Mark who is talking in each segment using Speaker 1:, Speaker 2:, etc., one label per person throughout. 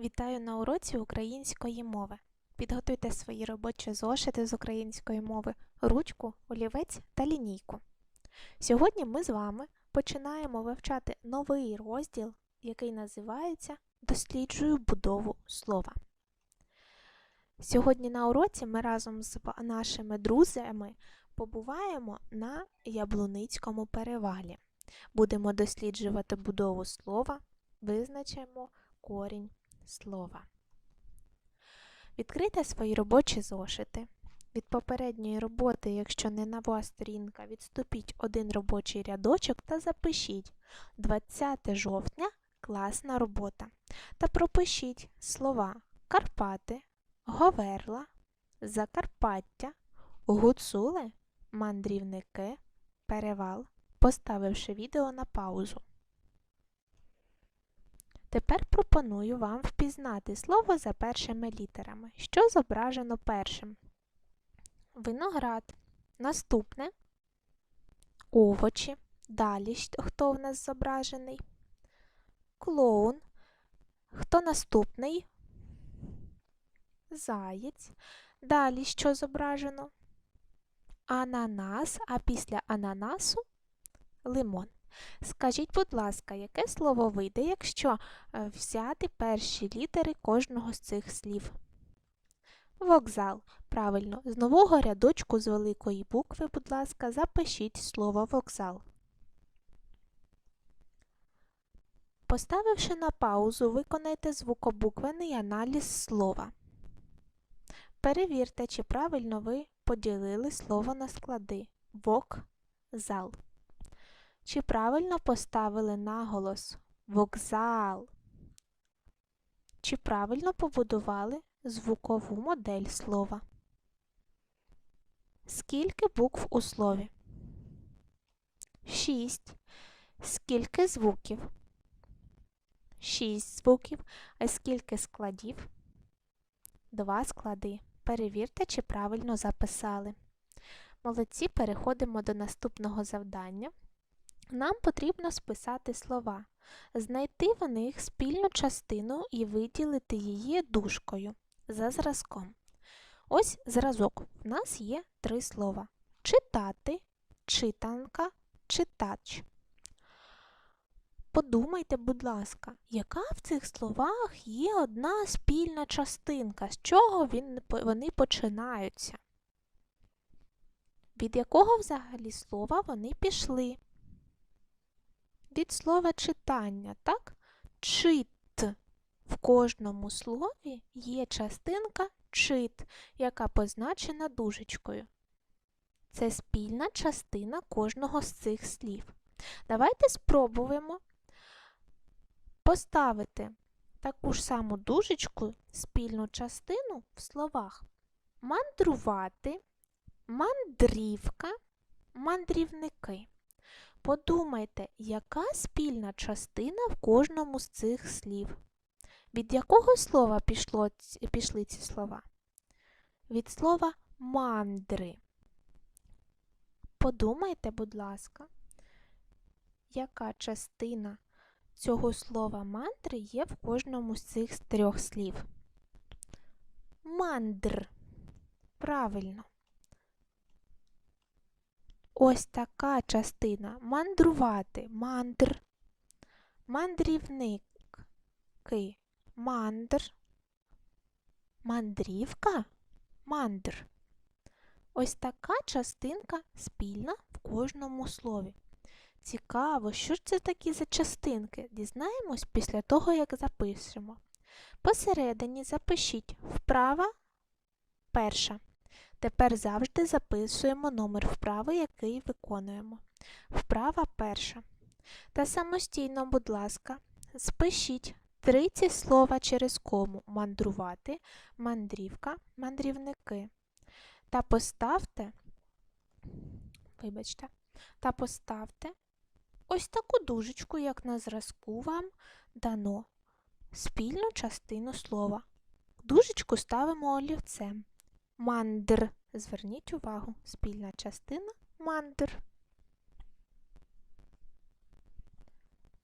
Speaker 1: Вітаю на уроці української мови. Підготуйте свої робочі зошити з української мови, ручку, олівець та лінійку. Сьогодні ми з вами починаємо вивчати новий розділ, який називається Досліджую будову слова. Сьогодні на уроці ми разом з нашими друзями побуваємо на Яблуницькому перевалі. Будемо досліджувати будову слова, визначимо корінь слова. Відкрийте свої робочі зошити. Від попередньої роботи, якщо не нова сторінка, відступіть один робочий рядочок та запишіть 20 жовтня класна робота. Та пропишіть слова Карпати, Говерла, Закарпаття, Гуцули, мандрівники, перевал, поставивши відео на паузу. Тепер пропоную вам впізнати слово за першими літерами. Що зображено першим? Виноград. Наступне овочі. Далі хто в нас зображений? Клоун. Хто наступний? Заєць. Далі що зображено? Ананас, а після ананасу лимон. Скажіть, будь ласка, яке слово вийде, якщо е, взяти перші літери кожного з цих слів? Вокзал. Правильно, з нового рядочку з великої букви, будь ласка, запишіть слово вокзал. Поставивши на паузу, виконайте звукобуквений аналіз слова. Перевірте, чи правильно ви поділили слово на склади вокзал. Чи правильно поставили наголос вокзал? Чи правильно побудували звукову модель слова? Скільки букв у слові? Шість. Скільки звуків? Шість звуків. А скільки складів? Два склади. Перевірте, чи правильно записали. Молодці, переходимо до наступного завдання. Нам потрібно списати слова, знайти в них спільну частину і виділити її дужкою за зразком. Ось зразок. У нас є три слова: читати, читанка, читач. Подумайте, будь ласка, яка в цих словах є одна спільна частинка, з чого він- вони починаються? Від якого взагалі слова вони пішли? Від слова читання, так? Чит. В кожному слові є частинка чит, яка позначена дужечкою. Це спільна частина кожного з цих слів. Давайте спробуємо поставити таку ж саму дужечку, спільну частину в словах мандрувати, мандрівка, мандрівники. Подумайте, яка спільна частина в кожному з цих слів? Від якого слова пішло, пішли ці слова? Від слова мандри. Подумайте, будь ласка, яка частина цього слова мандри є в кожному з цих трьох слів? Мандр. Правильно. Ось така частина мандрувати, мандр, мандрівники, мандр, мандрівка, мандр. Ось така частинка спільна в кожному слові. Цікаво, що ж це такі за частинки? Дізнаємось після того, як запишемо. Посередині запишіть вправа перша. Тепер завжди записуємо номер вправи, який виконуємо. Вправа перша. Та самостійно, будь ласка, спишіть 30 слова через кому мандрувати, мандрівка, мандрівники. Та поставте, вибачте, та поставте ось таку дужечку, як на зразку вам дано. Спільну частину слова. Дужечку ставимо олівцем. Мандр. Зверніть увагу, спільна частина мандр.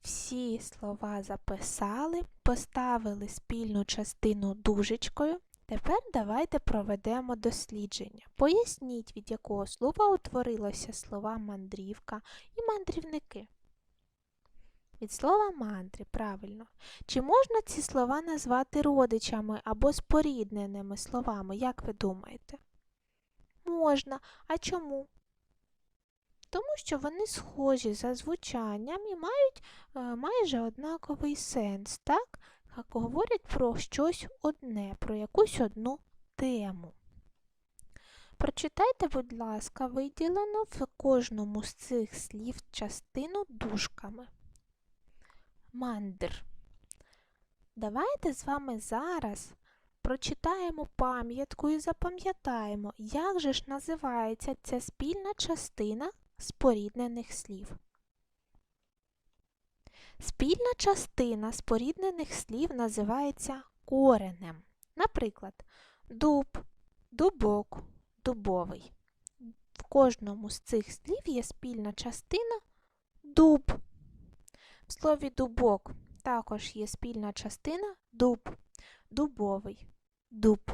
Speaker 1: Всі слова записали, поставили спільну частину дужечкою. Тепер давайте проведемо дослідження. Поясніть, від якого слова утворилося слова мандрівка і мандрівники. Від слова мантри, правильно. Чи можна ці слова назвати родичами або спорідненими словами, як ви думаєте? Можна. А чому? Тому що вони схожі за звучанням і мають е, майже однаковий сенс, так? Як говорять про щось одне, про якусь одну тему. Прочитайте, будь ласка, виділено в кожному з цих слів частину дужками. Мандр. Давайте з вами зараз прочитаємо пам'ятку і запам'ятаємо, як же ж називається ця спільна частина споріднених слів. Спільна частина споріднених слів називається коренем. Наприклад, дуб, дубок, дубовий. В кожному з цих слів є спільна частина дуб. В слові дубок також є спільна частина дуб, дубовий, дуб.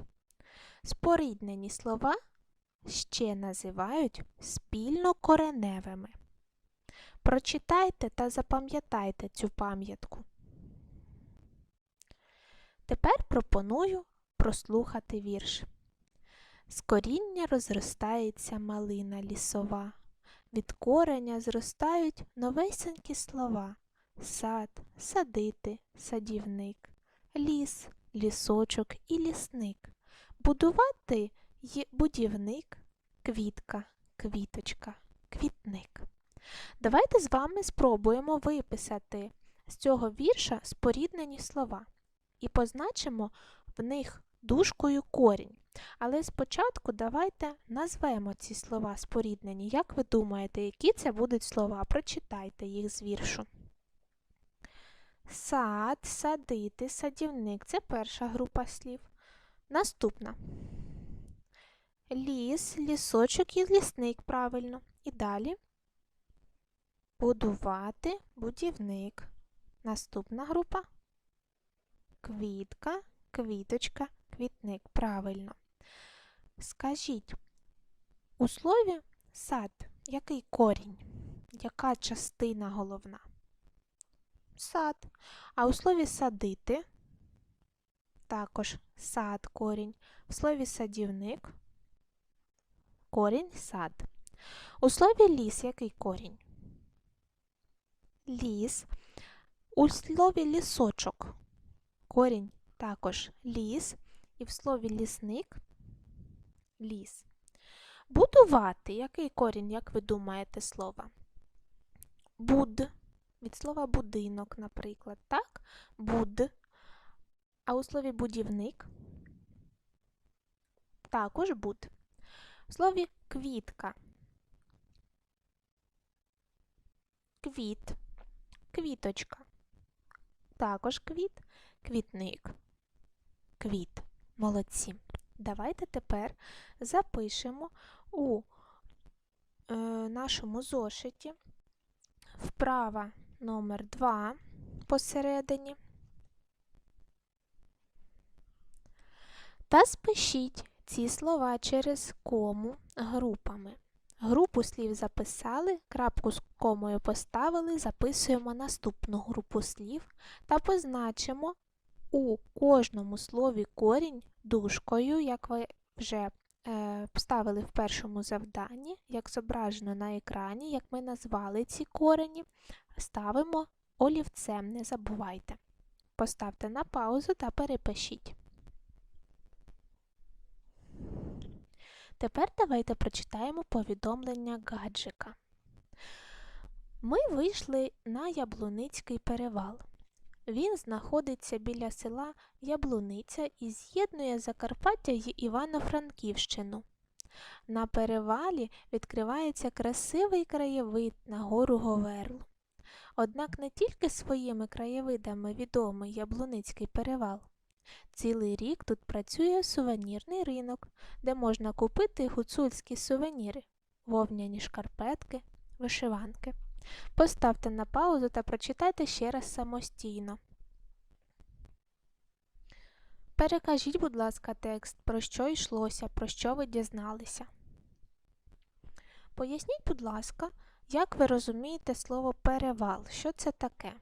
Speaker 1: Споріднені слова ще називають спільнокореневими. Прочитайте та запам'ятайте цю пам'ятку. Тепер пропоную прослухати вірш. З коріння розростається малина лісова, від кореня зростають новесенькі слова сад, садити, садівник, ліс, лісочок і лісник. Будувати є будівник, квітка, квіточка, квітник. Давайте з вами спробуємо виписати з цього вірша споріднені слова і позначимо в них дужкою корінь. Але спочатку давайте назвемо ці слова споріднені. Як ви думаєте, які це будуть слова? Прочитайте їх з віршу. Сад, садити, садівник це перша група слів. Наступна. Ліс, лісочок і лісник, правильно. І далі. Будувати, будівник. Наступна група. Квітка, квіточка, квітник. Правильно. Скажіть, у слові сад який корінь? Яка частина головна? Сад. А у слові садити також сад корінь. В слові садівник корінь сад. У слові ліс який корінь? Ліс. У слові лісочок корінь також ліс. І в слові лісник ліс. Будувати який корінь, як ви думаєте, слова? Буд. Від слова будинок, наприклад, так? Буд. А у слові будівник також буд. В слові квітка. Квіт, квіточка. Також квіт, квітник, квіт. Молодці. Давайте тепер запишемо у е, нашому зошиті вправа номер 2 посередині. Та спишіть ці слова через кому групами. Групу слів записали, крапку з комою поставили, записуємо наступну групу слів та позначимо у кожному слові корінь дужкою, як ви вже е, вставили в першому завданні, як зображено на екрані, як ми назвали ці корені, ставимо олівцем, не забувайте. Поставте на паузу та перепишіть. Тепер давайте прочитаємо повідомлення гаджика. Ми вийшли на Яблуницький перевал. Він знаходиться біля села Яблуниця і з'єднує Закарпаття й Івано-Франківщину. На перевалі відкривається красивий краєвид на гору Говерлу. Однак не тільки своїми краєвидами відомий Яблуницький перевал. Цілий рік тут працює сувенірний ринок, де можна купити гуцульські сувеніри, вовняні шкарпетки, вишиванки. Поставте на паузу та прочитайте ще раз самостійно. Перекажіть, будь ласка, текст, про що йшлося, про що ви дізналися. Поясніть, будь ласка, як ви розумієте слово перевал? Що це таке?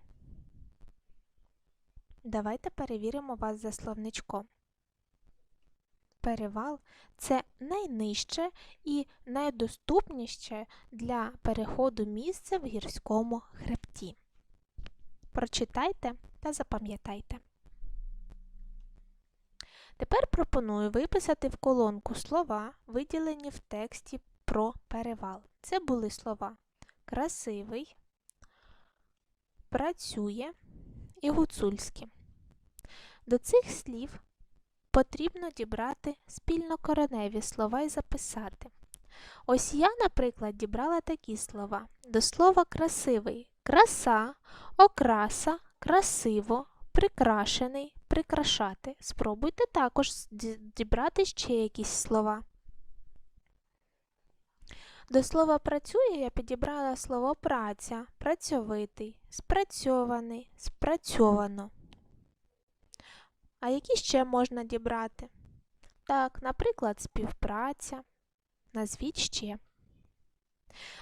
Speaker 1: Давайте перевіримо вас за словничком. Перевал це найнижче і найдоступніше для переходу місце в гірському хребті. Прочитайте та запам'ятайте. Тепер пропоную виписати в колонку слова, виділені в тексті про перевал. Це були слова красивий, працює і гуцульський. До цих слів потрібно дібрати спільнокореневі слова і записати. Ось я, наприклад, дібрала такі слова. До слова красивий краса, окраса, красиво, прикрашений, прикрашати. Спробуйте також дібрати ще якісь слова. До слова працює я підібрала слово праця, працьовитий, спрацьований, спрацьовано. А які ще можна дібрати? Так, наприклад, співпраця. Назвіть ще.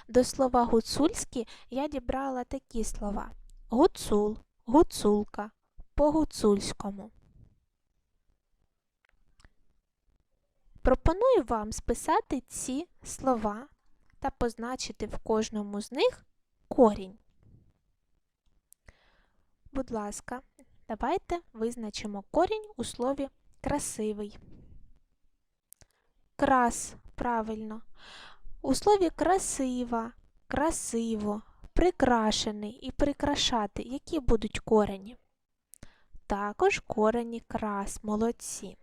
Speaker 1: До слова гуцульські я дібрала такі слова: гуцул, гуцулка, по гуцульському. Пропоную вам списати ці слова та позначити в кожному з них корінь. Будь ласка, давайте визначимо корінь у слові красивий. Крас правильно. У слові красива, красиво, прикрашений і прикрашати, які будуть корені? Також корені крас, молодці.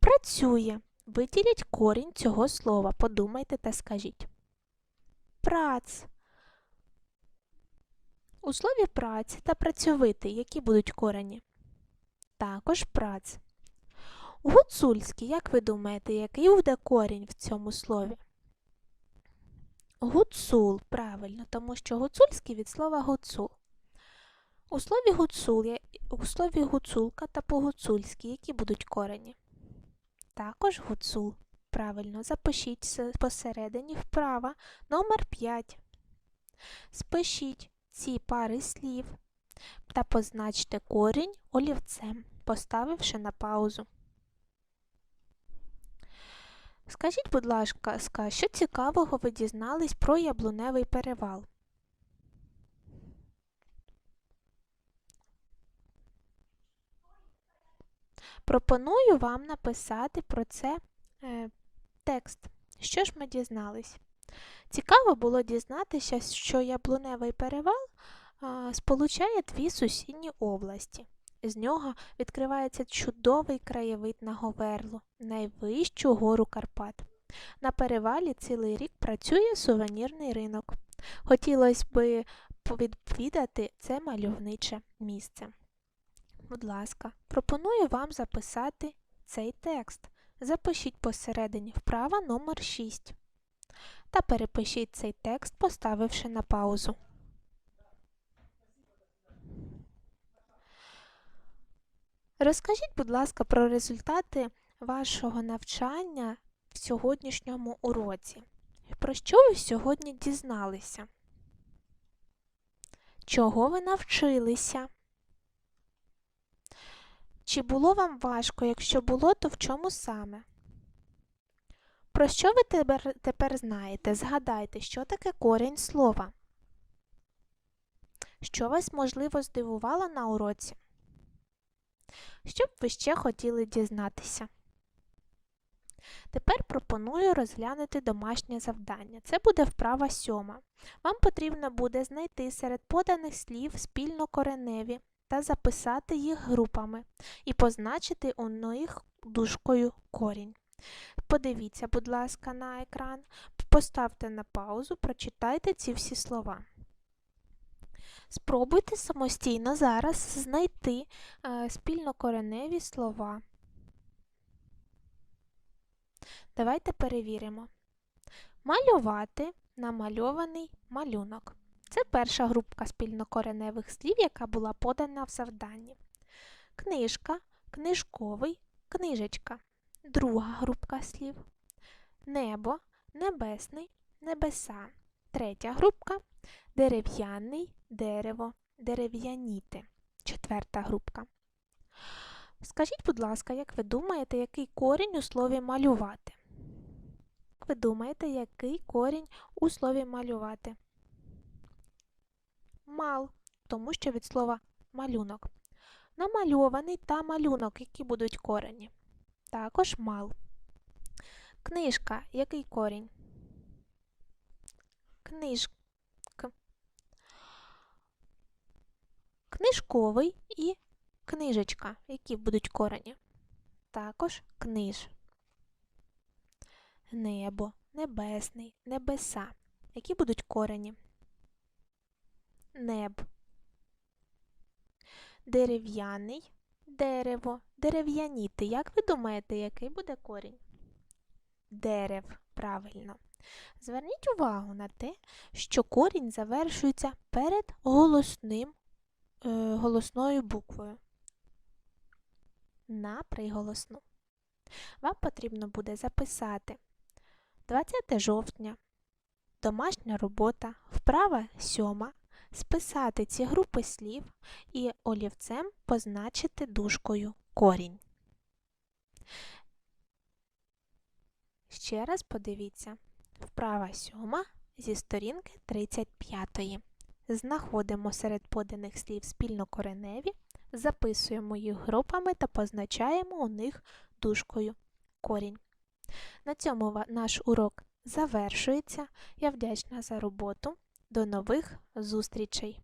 Speaker 1: Працює. Виділіть корінь цього слова. Подумайте та скажіть. Прац. У слові праці та працьовитий, які будуть корені? Також прац. Гуцульський, як ви думаєте, який буде корінь в цьому слові? Гуцул, правильно, тому що гуцульський від слова гуцул. У слові гуцул, у слові гуцулка та по-гуцульськи, які будуть корені? Також гуцул. Правильно, запишіть посередині вправа номер 5. Спишіть ці пари слів та позначте корінь олівцем, поставивши на паузу. Скажіть, будь ласка, що цікавого ви дізнались про яблуневий перевал? Пропоную вам написати про це е, текст. Що ж ми дізнались? Цікаво було дізнатися, що яблуневий перевал сполучає дві сусідні області. З нього відкривається чудовий краєвид на Говерлу, найвищу гору Карпат. На перевалі цілий рік працює сувенірний ринок. Хотілося б відвідати це мальовниче місце. Будь ласка, пропоную вам записати цей текст. Запишіть посередині вправа номер 6 та перепишіть цей текст, поставивши на паузу. Розкажіть, будь ласка, про результати вашого навчання в сьогоднішньому уроці. Про що ви сьогодні дізналися? Чого ви навчилися? Чи було вам важко? Якщо було, то в чому саме? Про що ви тепер, знаєте? Згадайте, що таке корінь слова? Що вас, можливо, здивувало на уроці? Що б ви ще хотіли дізнатися? Тепер пропоную розглянути домашнє завдання. Це буде вправа сьома. Вам потрібно буде знайти серед поданих слів спільно кореневі та записати їх групами і позначити у них дужкою корінь. Подивіться, будь ласка, на екран, поставте на паузу, прочитайте ці всі слова. Спробуйте самостійно зараз знайти е, спільнокореневі слова. Давайте перевіримо. Малювати намальований малюнок. Це перша групка спільнокореневих слів, яка була подана в завданні. Книжка, книжковий, книжечка. Друга групка слів. Небо, небесний, небеса. Третя групка дерев'яний, дерево, дерев'яніти. Четверта групка. Скажіть, будь ласка, як ви думаєте, який корінь у слові малювати? Як ви думаєте, який корінь у слові малювати? Мал, тому що від слова малюнок. Намальований та малюнок, які будуть корені. Також мал. Книжка, який корінь? Книж... К. Книжковий і книжечка, які будуть корені. Також книж. Небо, небесний, небеса. Які будуть корені? Неб. Дерев'яний, дерево, дерев'яніти. Як ви думаєте, який буде корінь? Дерев, правильно. Зверніть увагу на те, що корінь завершується перед голосним, е, голосною буквою. На приголосну. Вам потрібно буде записати 20 жовтня, домашня робота, вправа сьома, списати ці групи слів і олівцем позначити дужкою корінь. Ще раз подивіться. Вправа сьома зі сторінки 35. Знаходимо серед поданих слів спільнокореневі, записуємо їх групами та позначаємо у них дужкою корінь. На цьому наш урок завершується. Я вдячна за роботу. До нових зустрічей!